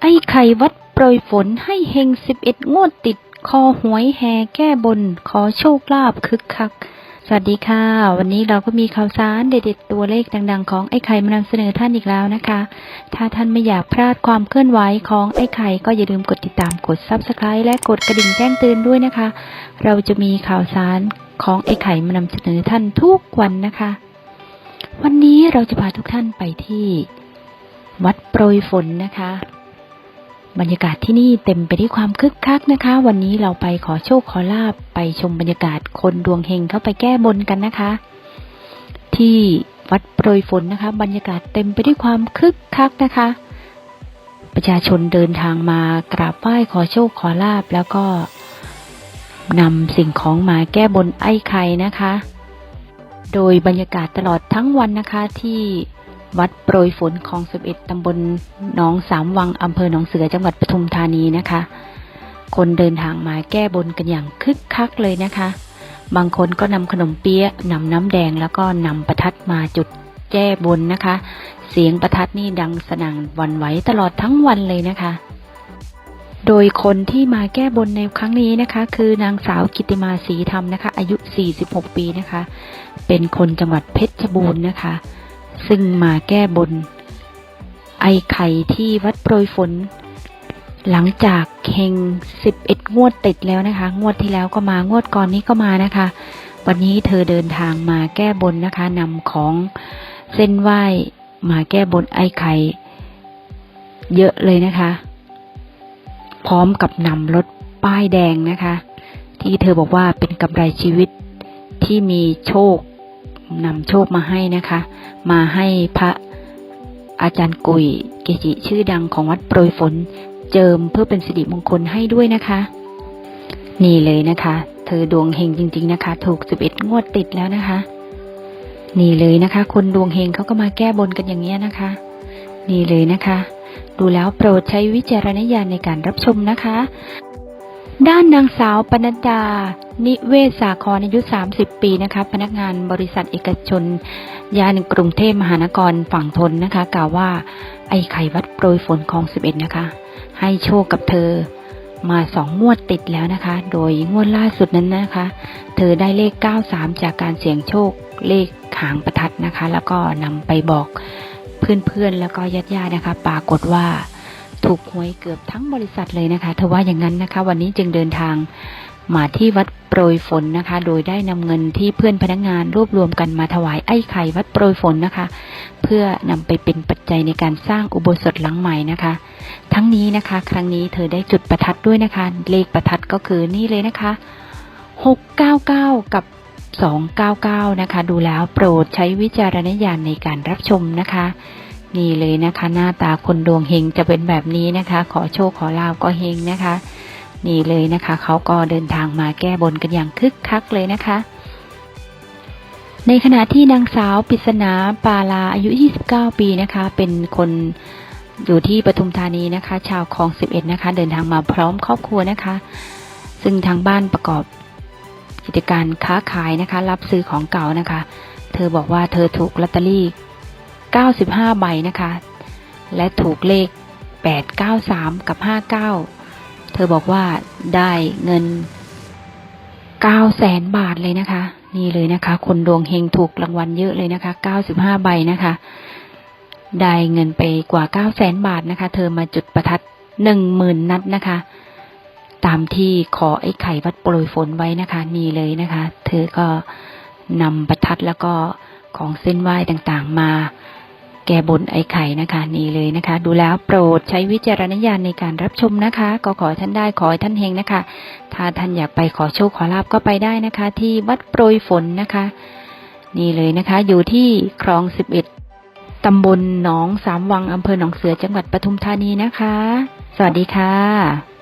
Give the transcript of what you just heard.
ไอ้ไข่วัดโปรยฝนให้เฮงสิบเอ็ดงวดติด คอหวยแห่แก้บน ขอโชคลาภคึกคัก สวัสดีค่ะ วันนี้เราก็มีข่าวสารเด็ดๆตัวเลขดัง ๆ ของไอ้ไข่มานำเสนอท่านอีกแล้วนะคะ ถ้าท่านไม่อยากพลาดความเคลื่อนไหวของไอ้ไข่ก็อย่าลืมกดติดตามกด Subscribe และกดกระดิ่งแจ้งเตือนด้วยนะคะ เราจะมีข่าวสารของไอ้ไข่มานำเสนอท่านทุกวันนะคะ วันนี้เราจะพาทุกท่านไปที่ วัดโปรยฝนนะคะ บรรยากาศที่นี่เต็มไปด้วยความคึกคักนะคะ วันนี้เราไปขอโชคขอลาบไปชมบรรยากาศคนดวงเฮงเข้าไปแก้บนกันนะคะ ที่วัดโปรยฝนนะคะ บรรยากาศเต็มไปด้วยความคึกคักนะคะ ประชาชนเดินทางมากราบไหว้ขอโชคขอลาบแล้วก็นำสิ่งของมาแก้บนไอ้ไข่นะคะ โดยบรรยากาศตลอดทั้งวันนะคะที่ วัดโปรยฝนของ 11 ตำบลหนองสามวัง อำเภอหนองเสือ จังหวัดปทุมธานีนะคะ คนเดินทางมาแก้บนกันอย่างคึกคักเลยนะคะ บางคนก็นำขนมเปี๊ยะนำน้ำแดงแล้วก็นำประทัดมาจุดแก้บนนะคะ เสียงประทัดนี่ดังสนั่นหวันไหวตลอดทั้งวันเลยนะคะ โดยคนที่มาแก้บนในครั้งนี้นะคะ คือนางสาวกิติมาศรีธรรมนะคะ อายุ 46 ปีนะคะ เป็นคนจังหวัดเพชรบูรณ์นะคะ ซึ่งมาแก้บน ไอไข่ที่วัดโปรยฝน หลังจากเฮง11 งวดติดแล้วนะคะ งวดที่แล้วก็มางวดก่อนนี้ก็มานะคะ วันนี้เธอเดินทางมาแก้บนนะคะนำของเส้นไหว้มาแก้บนไอไข่เยอะเลยนะคะ พร้อมกับนำรถป้ายแดงนะคะ ที่เธอบอกว่าเป็นกำไรชีวิตที่มีโชค นำโชคมาให้นะคะ มาให้พระอาจารย์กุยเกจิชื่อดังของวัดโปรยฝน เจิมเพื่อเป็นสิริมงคลให้ด้วยนะคะ นี่เลยนะคะ เธอดวงเฮงจริง ๆนะคะ ถูก11งวดติดแล้วนะคะ นี่เลยนะคะ คนดวงเฮงเขาก็มาแก้บนกันอย่างเงี้ยนะคะ นี่เลยนะคะ ดูแล้วโปรดใช้วิจารณญาณในการรับชมนะคะ ด้านนางสาวปนัดดา นิเวศสาครอายุ 30 ปีนะคะพนักงานบริษัทเอกชน ยานกรุงเทพมหานครฝั่งทนนะคะ กล่าวว่าไอ้ไข่วัดโปรยฝนของ 11 นะคะ ให้โชคกับเธอมาสองงวดติดแล้วนะคะ โดยงวดล่าสุดนั้นนะคะ เธอได้เลข 93 จากการเสี่ยงโชคเลขหางประทัดนะคะ แล้วก็นำไปบอกเพื่อนๆแล้วก็ญาติๆนะคะ ปรากฏว่าถูกหวยเกือบทั้งบริษัทเลยนะคะ เธอว่าอย่างนั้นนะคะ วันนี้จึงเดินทาง มาที่วัดโปรยฝนนะคะ โดยได้นำเงินที่เพื่อนพนักงานรวบรวมกันมาถวายไอ้ไข่วัดโปรยฝนนะคะ เพื่อนำไปเป็นปัจจัยในการสร้างอุโบสถหลังใหม่นะคะ ทั้งนี้นะคะ ครั้งนี้เธอได้จุดประทัดด้วยนะคะ เลขประทัดก็คือนี่เลยนะคะ 699 กับ 299 นะคะ ดูแล้วโปรดใช้วิจารณญาณในการรับชมนะคะนี่เลยนะคะ หน้าตาคนดวงเฮงจะเป็นแบบนี้นะคะ ขอโชคขอลาบก็เฮงนะคะ นี่เลยนะคะเขาก็เดินทางมาแก้บนกันอย่างคึกคักเลยนะคะ ในขณะที่นางสาวปริศนาปาลาอายุ 29 ปีนะคะ เป็นคนอยู่ที่ปทุมธานีนะคะ ชาวคลอง 11 นะคะ เดินทางมาพร้อมครอบครัวนะคะ ซึ่งทางบ้านประกอบกิจการค้าขายนะคะ รับซื้อของเก่านะคะ เธอบอกว่าเธอถูกลอตเตอรี่ 95 ใบนะคะ และถูกเลข 893 กับ 59 เธอบอกว่าได้เงิน9แสนบาทเลยนะคะ นี่เลยนะคะ คนดวงเฮงถูกรางวัลเยอะเลยนะคะ95ใบนะคะ ได้เงินไปกว่า9แสนบาทนะคะ เธอมาจุดประทัด10,000นัดนะคะ ตามที่ขอไอ้ไข่วัดโปรยฝนไว้นะคะ นี่เลยนะคะ เธอก็นำประทัดแล้วก็ของเส้นไหว้ต่างๆมา แก้บนไอ้ไข่นะคะนี่เลยนะคะ ดูแล้วโปรดใช้วิจารณญาณในการรับชมนะคะ ก็ขอท่านได้ขอให้ท่านเฮงนะคะ ถ้าท่านอยากไปขอโชคขอลาบก็ไปได้นะคะ ที่วัดโปรยฝนนะคะ นี่เลยนะคะ อยู่ที่คลอง11ตำบลหนองสามวังอำเภอหนองเสือจังหวัดปทุมธานีนะคะ สวัสดีค่ะ